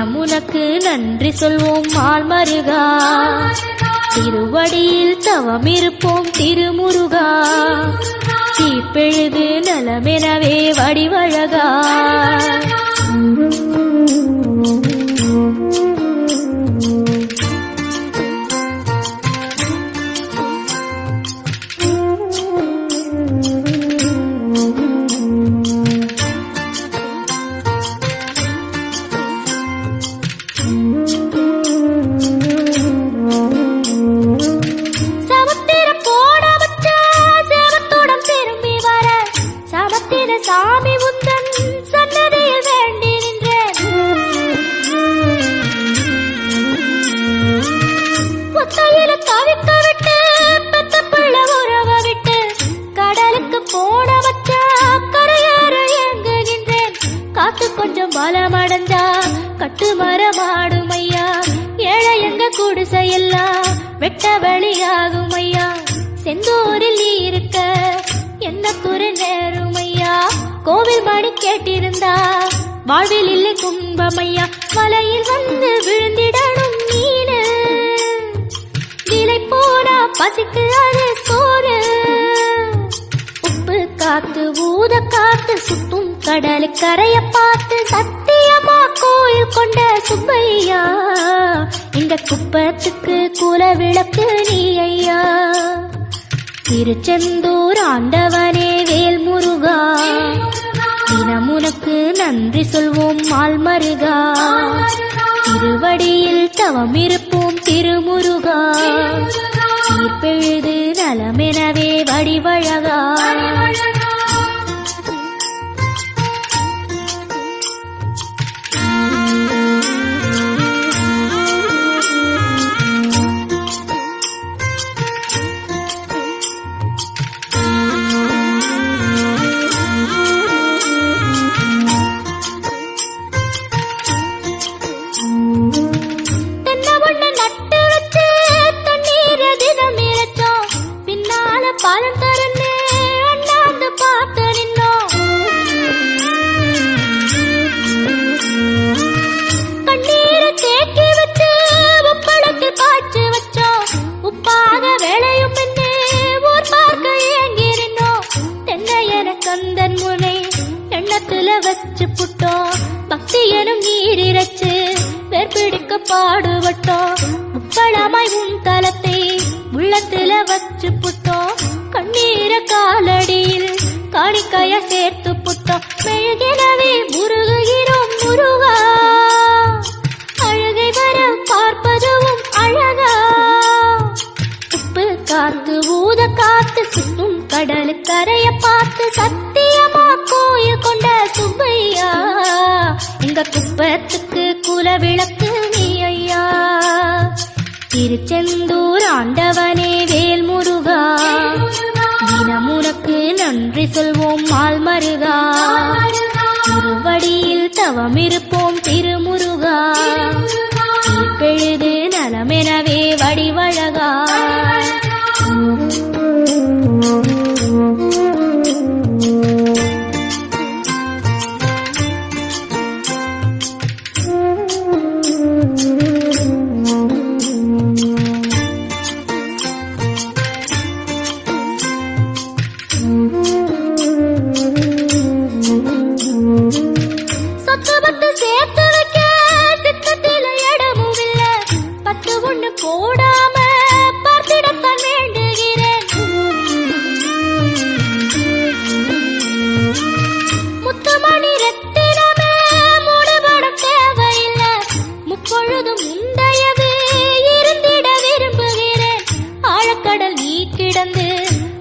தினம் உனக்கு நன்றி சொல்வோம் மால் திருவடியில் தவம் இருப்போம் திருமுருகா. தீப்பெழுது நலமெனவே வடிவழகா. கொஞ்சம் பலமடைஞ்சா கட்டு மரமாடும் ஐயா ஏழை எங்க குடிசையெல்லாம் வெட்ட வெளியாகும் ஐயா செந்தூரில் இருக்க என்ன குறை நேரும் ஐயா கோவில் மணி கேட்டிருந்தா வாழ்வில் இல்லை கும்பமையா மலையில் வந்து விழுந்திடணும் நீனு. விலை போனா பசிக்கு அது சோறு. உப்பு காத்து ஊத காத்து சுத்தும் கடல் கரைய பார்த்து சத்தியமா கோயில் கொண்ட சுப்பையா இந்த குப்பத்துக்கு குல விளக்கு நீ ஐயா. திருச்செந்தூர் ஆண்டவனே வேல் முருகா தினம் உனக்கு நன்றி சொல்வோம் மால்மருகா திருவடியில் தவம் இருப்போம் திருமுருகா. தீர்ப்பெழுது நலமெனவே வடிவழகா. வச்சு புட்டோம். பக்தி எனும் நீர் இறைச்சு வேர்பிடிக்க பாடுபட்டோம். முப்பழமாய் உன் தலத்தை உள்ளத்துல வச்சு புட்டோம். கண்ணீர காலடியில் காணிக்கைய சேர்த்து புட்டோம். மெழுகினவே முருகுகிறோம் முருகா. எங்க குப்பத்துக்கு குல விளக்கு நீ ஐயா. திருச்செந்தூர் ஆண்டவனே வேல் முருகா தினமுனக்கு நன்றி சொல்வோம் மா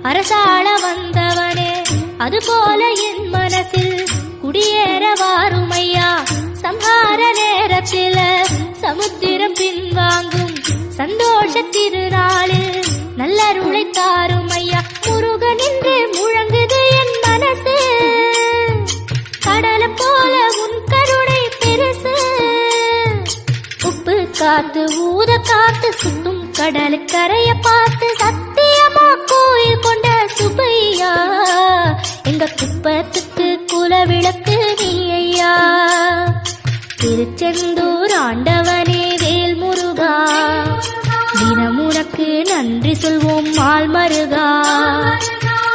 அரசாள வந்தவனே அதுபோல என் மனசில் குடியேற வாருமையா? சம்ஹார நேர நேரத்தில சமுத்திரம் பின்வாங்கும் சந்தோஷ திருநாளில் நல்லருளை தாருமையா? முருகன் என்று முழங்குது என் மனசு. கடலை போல உன் கருணை பெருசு. உப்பு காத்து ஊத காத்து சுத்தும் கடலுக்கரைய பார்த்து சத்தியமா கோயில் கொண்ட சுப்பையா? எங்க குப்பத்துக்கு குலவிளக்கு நீ ஐயா திருச்செந்தூர் ஆண்டவனே வேல் முருகா தினமுனக்கு நன்றி சொல்வோம் மால் மருகா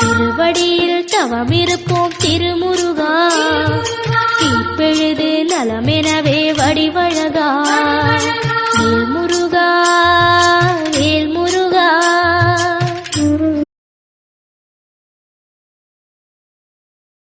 திருவடியில் தவம் இருப்போம் திருமுருகா. தீப்பெழுது நலமெனவே வடிவ